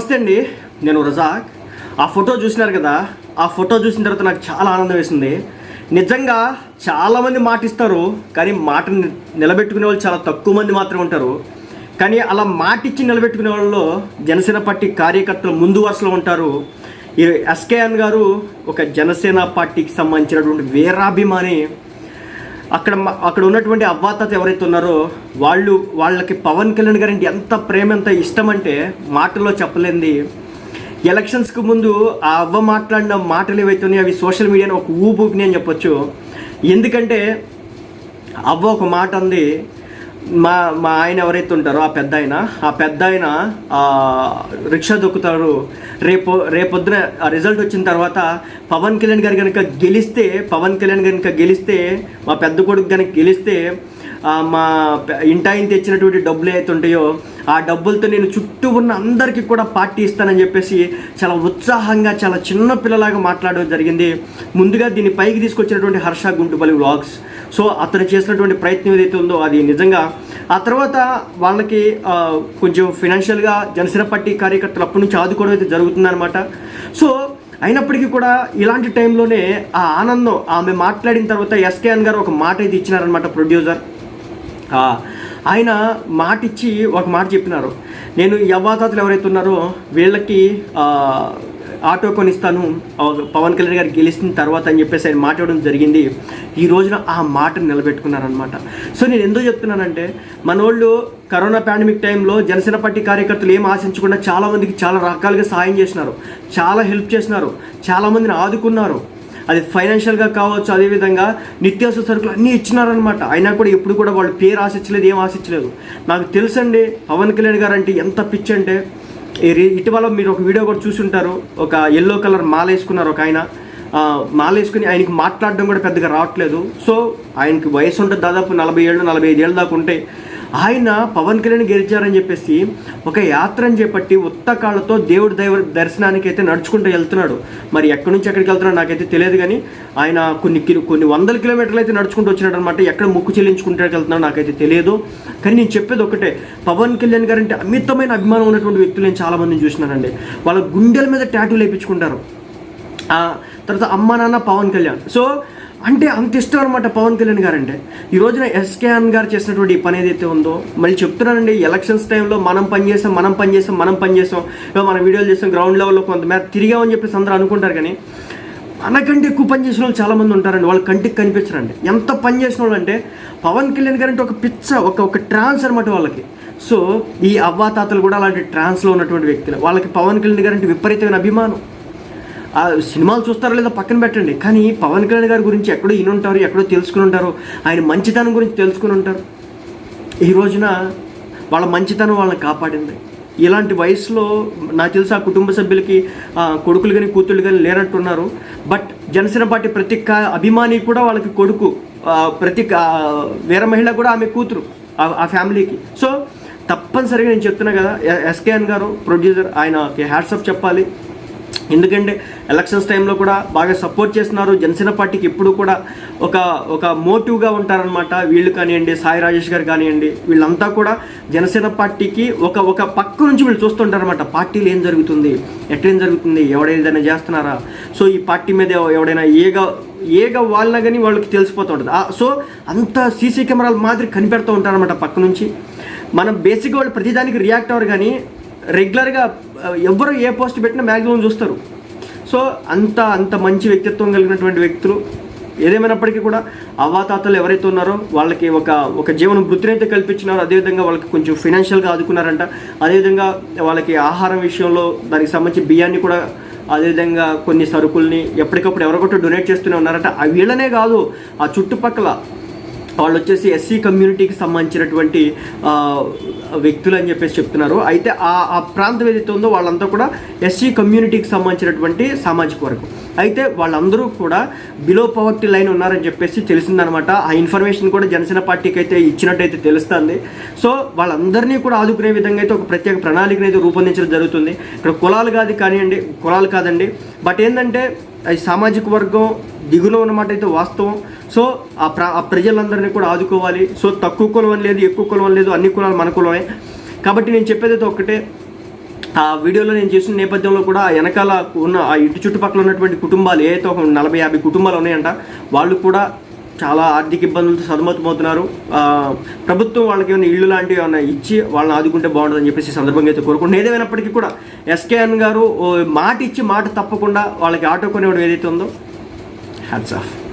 నమస్తే అండి నేను రజాక్. ఆ ఫోటో చూసినారు కదా ఆ ఫోటో చూసిన తర్వాత నాకు చాలా ఆనందం వేసింది. నిజంగా చాలామంది మాటిస్తారు కానీ మాటని నిలబెట్టుకునే వాళ్ళు చాలా తక్కువ మంది మాత్రమే ఉంటారు. కానీ అలా మాటిచ్చి నిలబెట్టుకునే వాళ్ళలో జనసేన పార్టీ కార్యకర్తలు ముందు వరుసలో ఉంటారు. ఈ ఎస్కేఎన్ గారు ఒక జనసేన పార్టీకి సంబంధించినటువంటి వీరాభిమాని. అక్కడ మ- అక్కడ ఉన్నటువంటి అవ్వాతాత ఎవరైతే ఉన్నారో వాళ్ళు వాళ్ళకి పవన్ కళ్యాణ్ గారి ఎంత ప్రేమ ఎంత ఇష్టం అంటే మాటల్లో చెప్పలేంది. ఎలక్షన్స్కి ముందు ఆ అవ్వ మాట్లాడిన మాటలు ఏవైతే ఉన్నాయో అవి సోషల్ మీడియాని ఒక ఊపు ఊపినాయి అని చెప్పొచ్చు. ఎందుకంటే అవ్వ ఒక మాట అంది మా మా ఆయన ఎవరైతే ఉంటారో ఆ పెద్ద ఆయన ఆ పెద్ద ఆయన రిక్షా దొక్కుతారు రేపు రేపొద్దున ఆ రిజల్ట్ వచ్చిన తర్వాత పవన్ కళ్యాణ్ గారు కనుక గెలిస్తే పవన్ కళ్యాణ్ కనుక గెలిస్తే మా పెద్ద కొడుకు కనుక గెలిస్తే మా ఇంటాయన తెచ్చినటువంటి డబ్బులు అయితే ఉంటాయో ఆ డబ్బులతో నేను చుట్టూ ఉన్న అందరికీ కూడా పార్టీ ఇస్తానని చెప్పేసి చాలా ఉత్సాహంగా చాలా చిన్న పిల్లలాగా మాట్లాడడం జరిగింది. ముందుగా దీన్ని పైకి తీసుకొచ్చినటువంటి హర్ష గుంటుపల్లి వ్లాగ్స్. సో అతను చేసినటువంటి ప్రయత్నం ఏదైతే ఉందో అది నిజంగా. ఆ తర్వాత వాళ్ళకి కొంచెం ఫినాన్షియల్గా జనసేన పార్టీ కార్యకర్తలు అప్పటి నుంచి ఆదుకోవడం అయితే జరుగుతుందన్నమాట. సో అయినప్పటికీ కూడా ఇలాంటి టైంలోనే ఆ ఆనందం ఆమె మాట్లాడిన తర్వాత ఎస్కేఎన్ గారు ఒక మాట అయితే ఇచ్చినారనమాట ప్రొడ్యూసర్. ఆయన మాట ఇచ్చి ఒక మాట చెప్పినారు. నేను యవ్వాతాతలు ఎవరైతే ఉన్నారో వీళ్ళకి ఆటో కొనిస్తాను పవన్ కళ్యాణ్ గారు గెలిచిన తర్వాత అని చెప్పేసి ఆయన మాట్లాడడం జరిగింది. ఈ రోజున ఆ మాటను నిలబెట్టుకున్నారనమాట సో నేను ఎందుకు చెప్తున్నానంటే మనోళ్ళు కరోనా పాండమిక్ టైంలో జనసేన పార్టీ కార్యకర్తలు ఏం ఆశించకుండా చాలామందికి చాలా రకాలుగా సాయం చేసినారు. చాలా హెల్ప్ చేసినారు. చాలామందిని ఆదుకున్నారు. అది ఫైనాన్షియల్గా కావచ్చు అదేవిధంగా నిత్యావసర సరుకులు అన్నీ ఇచ్చినారనమాట అయినా కూడా ఎప్పుడు కూడా వాళ్ళు పేరు ఆశించలేదు ఏం ఆశించలేదు. నాకు తెలుసండి పవన్ కళ్యాణ్ గారు అంటే ఎంత పిచ్చి అంటే ఇటీవల మీరు ఒక వీడియో కూడా చూసి ఉంటారు ఒక ఎల్లో కలర్ మాల వేసుకున్నారు ఒక ఆయన. మాల వేసుకుని ఆయనకి మాట్లాడడం కూడా పెద్దగా రావట్లేదు. సో ఆయనకి వయసు ఉంటుంది దాదాపు నలభై ఏళ్ళు నలభై ఐదు ఏళ్ళు దాకా ఉంటాయి ఆయన పవన్ కళ్యాణ్ గెలిచారని చెప్పేసి ఒక యాత్రని చేపట్టి ఉత్త కాళ్ళతో దేవుడి దైవ దర్శనానికి అయితే నడుచుకుంటూ వెళ్తున్నాడు. మరి ఎక్కడి నుంచి ఎక్కడికి వెళ్తున్నాడు నాకైతే తెలియదు కానీ ఆయన కొన్ని కిలో కొన్ని వందల కిలోమీటర్లు అయితే నడుచుకుంటూ వచ్చినాడు అనమాట ఎక్కడ ముక్కు చెల్లించుకుంటే వెళ్తున్నాడు నాకైతే తెలియదు. కానీ నేను చెప్పేది ఒకటే పవన్ కళ్యాణ్ గారు అంటే అమితమైన అభిమానం ఉన్నటువంటి వ్యక్తులు నేను చాలామందిని చూసినానండి. వాళ్ళ గుండెల మీద ట్యాటూ లేపించుకుంటారు. తర్వాత అమ్మ నాన్న పవన్ కళ్యాణ్. సో అంటే అంత ఇష్టం అనమాట పవన్ కళ్యాణ్ గారు అంటే ఈ రోజున ఎస్కేఎన్ గారు చేసినటువంటి పని ఏదైతే ఉందో మళ్ళీ చెప్తున్నానండి ఎలక్షన్స్ టైంలో మనం పని మనం పని మనం పని చేసాం. మన వీడియోలు చేసాం గ్రౌండ్ లెవెల్లో కొంతమేర తిరిగామని చెప్పేసి అందరూ అనుకుంటారు కానీ మనకంటే ఎక్కువ పని చేసిన వాళ్ళు చాలామంది ఉంటారండి. వాళ్ళ కంటికి కనిపించరండి. ఎంత పని చేసిన వాళ్ళు అంటే పవన్ కళ్యాణ్ గారు అంటే ఒక పిచ్చ ఒక ఒక ట్రాన్స్ అనమాట వాళ్ళకి. సో ఈ అవ్వాతాతలు కూడా అలాంటి ట్రాన్స్లో ఉన్నటువంటి వ్యక్తులు. వాళ్ళకి పవన్ కళ్యాణ్ గారు అంటే విపరీతమైన అభిమానం. ఆ సినిమాలు చూస్తారో లేదో పక్కన పెట్టండి. కానీ పవన్ కళ్యాణ్ గారి గురించి ఎక్కడో ఇని ఉంటారు ఎక్కడో తెలుసుకుని ఉంటారు. ఆయన మంచితనం గురించి తెలుసుకుని ఉంటారు. ఈ రోజున వాళ్ళ మంచితనం వాళ్ళని కాపాడింది. ఇలాంటి వయసులో నాకు తెలిసి ఆ కుటుంబ సభ్యులకి కొడుకులు కానీ కూతుళ్ళు కానీ లేనట్టున్నారు. బట్ జనసేన పార్టీ ప్రతి అభిమాని కూడా వాళ్ళకి కొడుకు ప్రతి వేరే వీర మహిళ కూడా ఆమె కూతురు ఆ- ఫ్యామిలీకి. సో తప్పనిసరిగా నేను చెప్తున్నా కదా ఎస్కేఎన్ గారు ప్రొడ్యూసర్ ఆయనకి హ్యాట్సప్ చెప్పాలి. ఎందుకంటే ఎలక్షన్స్ టైంలో కూడా బాగా సపోర్ట్ చేస్తున్నారు. జనసేన పార్టీకి ఎప్పుడు కూడా ఒక ఒక మోటివ్గా ఉంటారనమాట వీళ్ళు కానివ్వండి సాయి రాజేష్ గారు కానివ్వండి వీళ్ళంతా కూడా జనసేన పార్టీకి ఒక ఒక పక్క నుంచి వీళ్ళు చూస్తుంటారనమాట పార్టీలు ఏం జరుగుతుంది? ఎట్లేం జరుగుతుంది? ఎవడేదైనా చేస్తున్నారా? సో ఈ పార్టీ మీద ఎవడైనా ఏగా ఏగా వాళ్ళ కానీ వాళ్ళకి తెలిసిపోతూ ఉంటుంది. సో అంత సీసీ కెమెరాల మాదిరి కనిపెడుతూ ఉంటారనమాట పక్క నుంచి. మనం బేసిక్గా వాళ్ళు ప్రతిదానికి రియాక్ట్ అవ్వరు కానీ రెగ్యులర్గా ఎవరు ఎవ్వరు ఏ పోస్ట్ పెట్టినా మ్యాక్సిమం చూస్తారు. సో అంత అంత మంచి వ్యక్తిత్వం కలిగినటువంటి వ్యక్తులు ఏదేమైనప్పటికీ కూడా అవ్వాతాతలు ఎవరైతే ఉన్నారో వాళ్ళకి ఒక ఒక జీవన వృత్తిని అయితే కల్పించినారో అదేవిధంగా వాళ్ళకి కొంచెం ఫినాన్షియల్గా ఆదుకున్నారంట. అదేవిధంగా వాళ్ళకి ఆహారం విషయంలో దానికి సంబంధించి బియ్యాన్ని కూడా అదేవిధంగా కొన్ని సరుకుల్ని ఎప్పటికప్పుడు ఎవరికొట్టు డొనేట్ చేస్తూనే ఉన్నారంట. ఆ వీళ్ళనే కాదు ఆ చుట్టుపక్కల వాళ్ళు వచ్చేసి ఎస్సీ కమ్యూనిటీకి సంబంధించినటువంటి వ్యక్తులు అని చెప్పేసి చెప్తున్నారు. అయితే ఆ ఆ ప్రాంతం ఏదైతే ఉందో వాళ్ళంతా కూడా ఎస్సీ కమ్యూనిటీకి సంబంధించినటువంటి సామాజిక వర్గం. అయితే వాళ్ళందరూ కూడా బిలో పవర్టీ లైన్ ఉన్నారని చెప్పేసి తెలిసిందనమాట. ఆ ఇన్ఫర్మేషన్ కూడా జనసేన పార్టీకి అయితే ఇచ్చినట్టయితే తెలుస్తుంది. సో వాళ్ళందరినీ కూడా ఆదుకునే విధంగా అయితే ఒక ప్రత్యేక ప్రణాళికను అయితే రూపొందించడం జరుగుతుంది. ఇక్కడ కులాలు కాదు కానివ్వండి కులాలు కాదండి. బట్ ఏంటంటే అది సామాజిక వర్గం దిగులో ఉన్నమాట అయితే వాస్తవం. సో ఆ ప్ర ఆ ప్రజలందరినీ కూడా ఆదుకోవాలి. సో తక్కువ కులం అని లేదు ఎక్కువ కులం అని లేదు అన్ని కులాలు మన కులమే. కాబట్టి నేను చెప్పేది అయితే ఒకటే ఆ వీడియోలో నేను చేసిన నేపథ్యంలో కూడా వెనకాల ఉన్న ఆ ఇటు చుట్టుపక్కల ఉన్నటువంటి కుటుంబాలు ఏదైతే ఒక నలభై యాభై కుటుంబాలు ఉన్నాయంట వాళ్ళు కూడా చాలా ఆర్థిక ఇబ్బందులతో సతమతమవుతున్నారు. ప్రభుత్వం వాళ్ళకి ఏమైనా ఇళ్ళు లాంటివి ఏమైనా ఇచ్చి వాళ్ళని ఆదుకుంటే బాగుంటుందని చెప్పేసి సందర్భంగా అయితే కోరుకుంటున్నాను. ఏదేమైనప్పటికీ కూడా ఎస్కేఎన్ గారు మాట ఇచ్చి మాట తప్పకుండా వాళ్ళకి ఆటో కొనివ్వడం ఏదైతే ఉందో heads off.